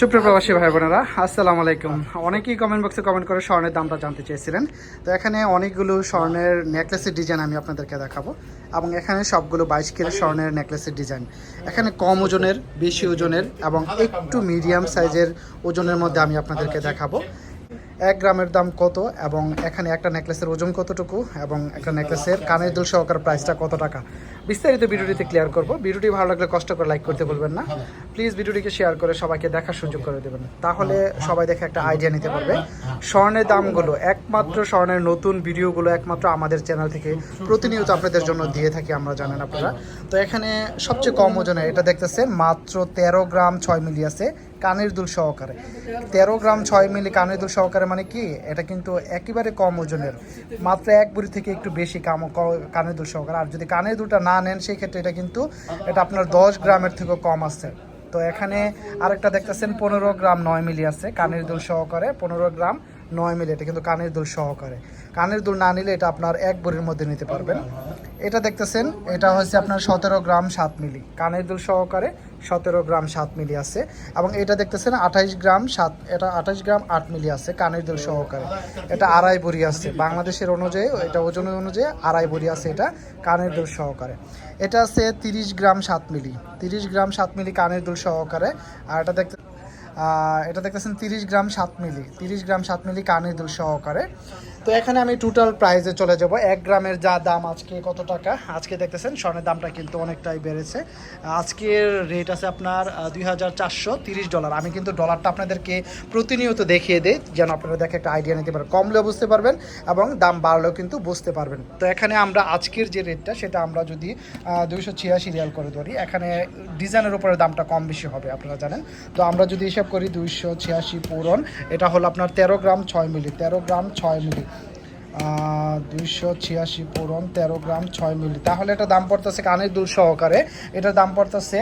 সুপ্রিয় প্রবাসী ভাই বোনেরা আসসালামু আলাইকুম। অনেকেই কমেন্ট বক্সে কমেন্ট করে স্বর্ণের দামটা জানতে চেয়েছিলেন। তো এখানে অনেকগুলো স্বর্ণের নেকলেসের ডিজাইন আমি আপনাদেরকে দেখাবো এবং এখানে সবগুলো বাইশ কিলো স্বর্ণের নেকলেসের ডিজাইন এখানে কম ওজনের, বেশি ওজনের এবং একটু মিডিয়াম সাইজের ওজনের মধ্যে আমি আপনাদেরকে দেখাবো। এক গ্রামের দাম কত এবং এখানে একটা নেকলেসের ওজন কতটুকু এবং একটা নেকলেসের কানের দুল সহকার প্রাইসটা কত টাকা? বিস্তারিত ভিডিওটিতে ক্লিয়ার করব। ভিডিওটি ভালো লাগলে কষ্ট করে লাইক করতে বলবেন না। প্লিজ ভিডিওটিকে শেয়ার করে সবাইকে দেখার সুযোগ করে দেবেন। তাহলে সবাই দেখে একটা আইডিয়া নিতে পারবে। স্বর্ণের দামগুলো, একমাত্র স্বর্ণের নতুন ভিডিওগুলো একমাত্র আমাদের চ্যানেল থেকে প্রতিনিয়ত আপনাদের জন্য দিয়ে থাকি আমরা, জানেন আপনারা। তো এখানে সবচেয়ে কম ওজনের, এটা দেখতেছেন, মাত্র তেরো গ্রাম ছয় মিলি আছে কানের দুল সহকারে। তেরো গ্রাম ছয় মিলি কানের দুল সহকারে মানে কি? এটা কিন্তু একেবারে কম ওজনের। মাত্র এক বুড়ি থেকে একটু বেশি কাম কানের দুল সহকারে। আর যদি কানের দুলটা না নেন, সেই ক্ষেত্রে এটা কিন্তু এটা আপনার দশ গ্রামের থেকেও কম আছে। তো এখানে আরেকটা দেখতেছেন, পনেরো গ্রাম নয় মিলি আছে, কানের দুল সহকারে পনেরো গ্রাম নয় মিলি, এটা কিন্তু কানের দুল সহকারে। কানের দুল না নিলে এটা আপনার এক বড়ির মধ্যে নিতে পারবেন। এটা দেখতেছেন, এটা হচ্ছে আপনার সতেরো গ্রাম সাত মিলি। কানের দুল সহকারে সতেরো গ্রাম সাত মিলি আছে। এবং এটা দেখতেছেন, আঠাইশ গ্রাম সাত, এটা আঠাইশ গ্রাম আট মিলি আছে কানের দুল সহকারে। এটা আড়াই বড়ি আছে। বাংলাদেশের অনুযায়ী, এটা ওজন অনুযায়ী আড়াই বড়ি আছে এটা কানের দুল সহকারে। এটা আছে তিরিশ গ্রাম সাত মিলি। তিরিশ গ্রাম সাত মিলি কানের দুল সহকারে। আর এটা দেখতে এটা দেখতেছেন তিরিশ গ্রাম সাত মিলি, তিরিশ গ্রাম সাত মিলি কানের দুল সহকারে। তো এখানে আমি টোটাল প্রাইসে চলে যাব। এক গ্রামের যা দাম আজকে কত টাকা? আজকে দেখতেছেন স্বর্ণের দামটা কিন্তু অনেকটাই বেড়েছে। আজকের রেট আছে আপনার দুই হাজার চারশো তিরিশ ডলার আমি কিন্তু ডলারটা আপনাদেরকে প্রতিনিয়ত দেখিয়ে দিই, যেন আপনারা দেখে একটা আইডিয়া নিতে পারেন। কমলেও বুঝতে পারবেন এবং দাম বাড়লেও কিন্তু বুঝতে পারবেন। তো এখানে আমরা আজকের যে রেটটা সেটা আমরা যদি দুইশো ছিয়াশি রিয়াল করে ধরি, এখানে ডিজাইনের উপরে দামটা কম বেশি হবে, আপনারা জানেন। তো আমরা যদি হিসাব করি দুইশো ছিয়াশি পূরণ। এটা হলো আপনার তেরো গ্রাম ছয় মিলি, তেরো গ্রাম ছয় মিলি। দুইশো ছিয়াশি পূরণ, তেরো গ্রাম ছয় মিলি। তাহলে এটা দাম পড়তেছে কানের দুল সহকারে। এটার দাম পড়তেছে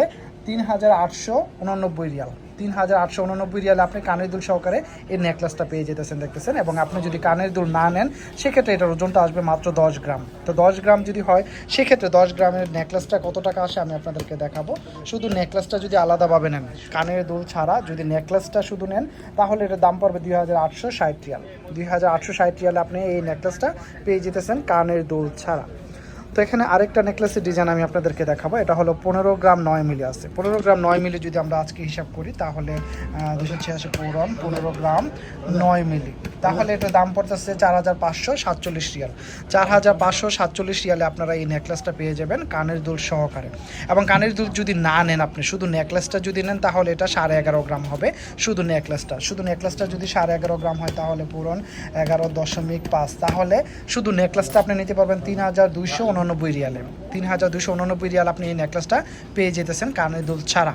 তিন হাজার আটশো উননব্বই রিয়াল। তিন হাজার আটশো উননব্বই রিয়ালে আপনি কানের দুল সহকারে এই নেকলেসটা পেয়ে যেতেছেন, দেখতেছেন? এবং আপনি যদি কানের দুল না নেন, সেক্ষেত্রে এটার ওজনটা আসবে মাত্র দশ গ্রাম। তো দশ গ্রাম যদি হয়, সেক্ষেত্রে দশ গ্রামের নেকলেসটা কত টাকা আসে আমি আপনাদেরকে দেখাবো। শুধু নেকলেসটা যদি আলাদাভাবে নেন, কানের দুল ছাড়া যদি নেকলেসটা শুধু নেন, তাহলে এটার দাম পড়বে দুই হাজার আটশো ষাট রিয়াল। দুই হাজার আটশো ষাট রিয়ালে আপনি এই নেকলেসটা পেয়ে যেতেছেন কানের দুল ছাড়া। তো এখানে আরেকটা নেকলেসের ডিজাইন আমি আপনাদেরকে দেখাবো। এটা হলো পনেরো গ্রাম নয় মিলি আছে। পনেরো গ্রাম নয় মিলি যদি আমরা আজকে হিসাব করি, তাহলে দুশো ছিয়াশি পূরণ পনেরো গ্রাম নয় মিলি। তাহলে এটার দাম পড়তেছে চার হাজার পাঁচশো সাতচল্লিশ রিয়াল। চার হাজার পাঁচশো সাতচল্লিশ রিয়ালে আপনারা এই নেকলেসটা পেয়ে যাবেন কানের দুল সহকারে। এবং কানের দুল যদি না নেন আপনি, শুধু নেকলেসটা যদি নেন, তাহলে এটা সাড়ে এগারো গ্রাম হবে। শুধু নেকলেসটা শুধু নেকলেসটা যদি সাড়ে এগারো গ্রাম হয়, তাহলে পূরণ এগারো দশমিক পাঁচ। তাহলে শুধু নেকলেসটা আপনি নিতে পারবেন তিন হাজার দুইশো উননব্বই রিয়ালে তিন হাজার দুশো উননব্বই রিয়াল আপনি এই নেকলেসটা পেয়ে যেতেছেন কানের দুল ছাড়া।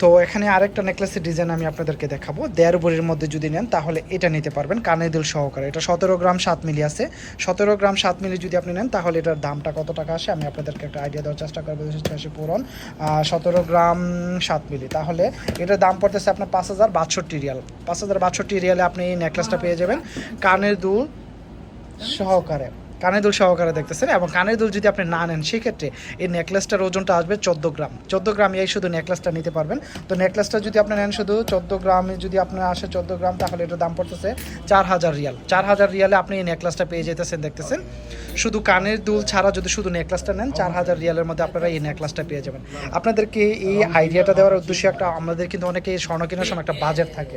তো এখানে আরেকটা নেকলেসের ডিজাইন আমি আপনাদেরকে দেখাবো। দেড় বড়ির মধ্যে যদি নেন, তাহলে এটা নিতে পারবেন কানের দুল সহকারে। এটা সতেরো গ্রাম সাত মিলি আছে। সতেরো গ্রাম সাত মিলি যদি আপনি নেন, তাহলে এটার দামটা কত টাকা আসে আমি আপনাদেরকে একটা আইডিয়া দেওয়ার চেষ্টা করব দুশো ছিয়াশি পূরণ। সতেরো গ্রাম সাত মিলি। তাহলে এটার দাম পড়তেছে আপনার পাঁচ হাজার বাষট্টি রিয়াল। পাঁচ হাজার বাষট্টি রিয়ালে আপনি এই নেকলেসটা পেয়ে যাবেন কানের দুল সহকারে। কানের দুল সহকারে দেখতেছেন এবং কানের দুল যদি আপনি না নেন, সেক্ষেত্রে এই নেকলেসটার ওজনটা আসবে চোদ্দ গ্রাম। চোদ্দ গ্রাম এই শুধু নেকলেসটা নিতে পারবেন। তো নেকলেসটা যদি আপনি নেন শুধু চোদ্দ গ্রামে, যদি আপনার আসে চোদ্দ গ্রাম, তাহলে এটার দাম পড়তেছে চার হাজার রিয়াল। চার হাজার রিয়ালে আপনি এই নেকলেসটা পেয়ে যেতেছেন, দেখতেছেন? শুধু কানের দুল ছাড়া যদি শুধু নেকলেসটা নেন, চার হাজার রিয়ালের মধ্যে আপনারা এই নেকলেসটা পেয়ে যাবেন। আপনাদেরকে এই আইডিয়াটা দেওয়ার উদ্দেশ্যে একটা, আমাদের কিন্তু অনেকে স্বর্ণ কেনার সময় একটা বাজেট থাকে।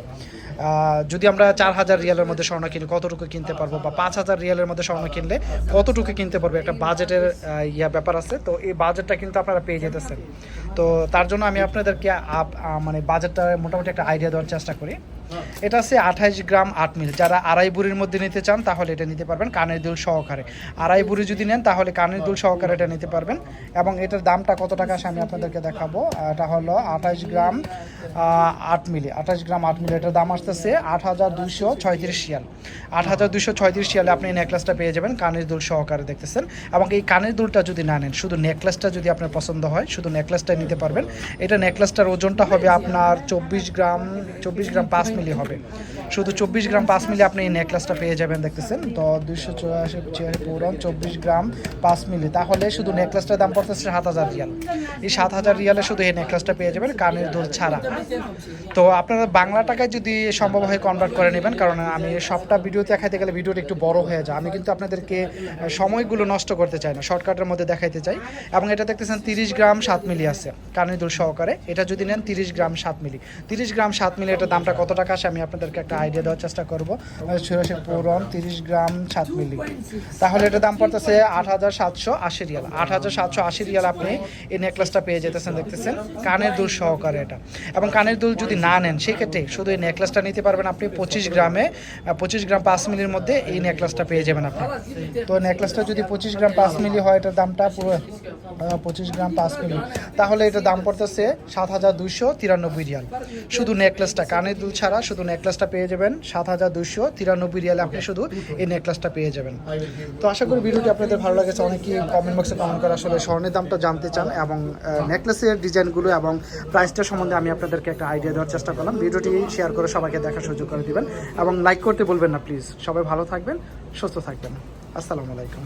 যদি আমরা চার হাজার রিয়ালের মধ্যে স্বর্ণ কিনি, কতটুকু কিনতে পারব? বা পাঁচ হাজার রিয়ালের মধ্যে স্বর্ণ কিনলে কতটুকু কিনতে পারবে একটা বাজেটের ইয়া ব্যাপার আছে। তো এই বাজেটটা কিন্তু আপনারা পেয়ে যেতেছেন। তো তার জন্য আমি আপনাদেরকে মানে বাজেটটা মোটামুটি একটা আইডিয়া দেওয়ার চেষ্টা করি। এটা আছে আঠাইশ গ্রাম আট মিল। যারা আড়াই বুড়ির মধ্যে নিতে চান, তাহলে এটা নিতে পারবেন কানের দুল সহকারে। আড়াই বুড়ি যদি নেন, তাহলে কানের দুল সহকারে এটা নিতে পারবেন। এবং এটার দামটা কত টাকা আসে আমি আপনাদেরকে দেখাবো। এটা হলো আঠাইশ গ্রাম আট মিলি। আঠাইশ গ্রাম আট মিলি। এটার দাম আসতেছে আট হাজার দুশো ছয়ত্রিশ শিয়াল। আট হাজার দুশো ছয়ত্রিশ শিয়ালে আপনি নেকলেসটা পেয়ে যাবেন, কানের দুল সহকারে দেখতেছেন। এবং এই কানের দুলটা যদি না নেন, শুধু নেকলেসটা যদি আপনার পছন্দ হয়, শুধু নেকলেসটাই নিতে পারবেন। এটা নেকলেসটার ওজনটা হবে আপনার চব্বিশ গ্রাম চব্বিশ গ্রাম পাঁচ মিলি হবে। করবেন শুধু চব্বিশ গ্রাম পাঁচ মিলি আপনি এই নেকলেসটা পেয়ে যাবেন, দেখতেছেন? তো দুইশো চুরাশি ছিয়াশি পূরণ, চব্বিশ গ্রাম পাঁচ মিলি। তাহলে শুধু নেকলেসটার দাম পড়তেছে সাত হাজার রিয়াল। এই সাত হাজার রিয়ালে শুধু এই নেকলেসটা পেয়ে যাবেন কানের দুল ছাড়া। তো আপনারা বাংলা টাকায় যদি সম্ভব হয় কনভার্ট করে নেবেন, কারণ আমি সবটা ভিডিও দেখাইতে গেলে ভিডিওটা একটু বড় হয়ে যায়। আমি কিন্তু আপনাদেরকে সময়গুলো নষ্ট করতে চাই না শর্টকাটের মধ্যে দেখাইতে চাই। এবং এটা দেখতেছেন তিরিশ গ্রাম সাত মিলি আছে, কানের দুল সহকারে। এটা যদি নেন তিরিশ গ্রাম সাত মিলি। তিরিশ গ্রাম সাত মিলি, এটার দামটা কত টাকা আসে আমি আপনাদেরকে একটা আইডিয়া দেওয়ার চেষ্টা করব। ছিয়াশি পূরণ তিরিশ গ্রাম সাত মিলি। তাহলে এটার দাম পড়তেছে আট হাজার সাতশো আশি রিয়াল। আট হাজার সাতশো আশি রিয়াল আপনি এই নেকলেসটা পেয়ে যেতেছেন, দেখতেছেন। কানের দুল সহকারে এটা। এবং কানের দুল যদি না নেন, সেক্ষেত্রে শুধু এই নেকলেসটা নিতে পারবেন আপনি পঁচিশ গ্রামে পঁচিশ গ্রাম পাঁচ মিলির মধ্যে এই নেকলেসটা পেয়ে যাবেন আপনি। তো নেকলেসটা যদি পঁচিশ গ্রাম পাঁচ মিলি হয়, এটার দামটা পুরো পঁচিশ গ্রাম পাঁচ মিলি। তাহলে এটার দাম পড়তেছে সাত হাজার দুইশো তিরানব্বই রিয়াল। শুধু নেকলেসটা কানের দুল ছাড়া শুধু নেকলেসটা পেয়ে যাবেন সাত হাজার দুইশো তিরানব্বই রিয়ালে আপনি শুধু এই নেকলেসটা পেয়ে যাবেন। তো আশা করি ভিডিওটি আপনাদের ভালো লাগেছে। অনেকেই কমেন্ট বক্সে কমেন্ট করে আসলে স্বর্ণের দামটা জানতে চান এবং নেকলেসের ডিজাইনগুলো এবং প্রাইসটা সম্বন্ধে আমি আপনাদেরকে একটা আইডিয়া দেওয়ার চেষ্টা করলাম। ভিডিওটি শেয়ার করে সবাইকে দেখার সুযোগ করে দেবেন এবং লাইক করতে বলবেন না প্লিজ সবাই ভালো থাকবেন সুস্থ থাকবেন। আসসালামু আলাইকুম।